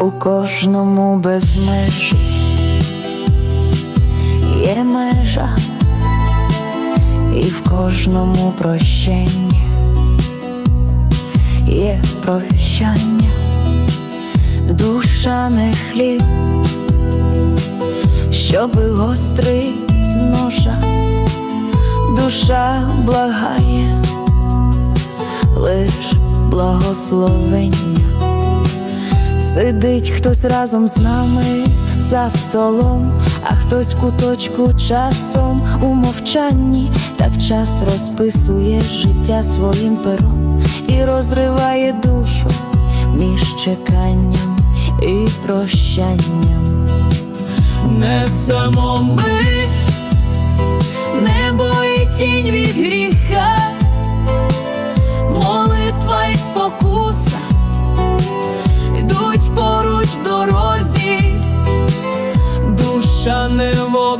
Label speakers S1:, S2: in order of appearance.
S1: у кожному без межі є межа, і в кожному прощенні є прощання, душа не хліб, щоби гострить ножа, душа благає, лиш благословення. Сидить хтось разом з нами за столом, а хтось в куточку часом у мовчанні, так час розписує життя своїм пером і розриває душу між чеканням і прощанням. Несемо ми небо і тінь від гріха, Чанило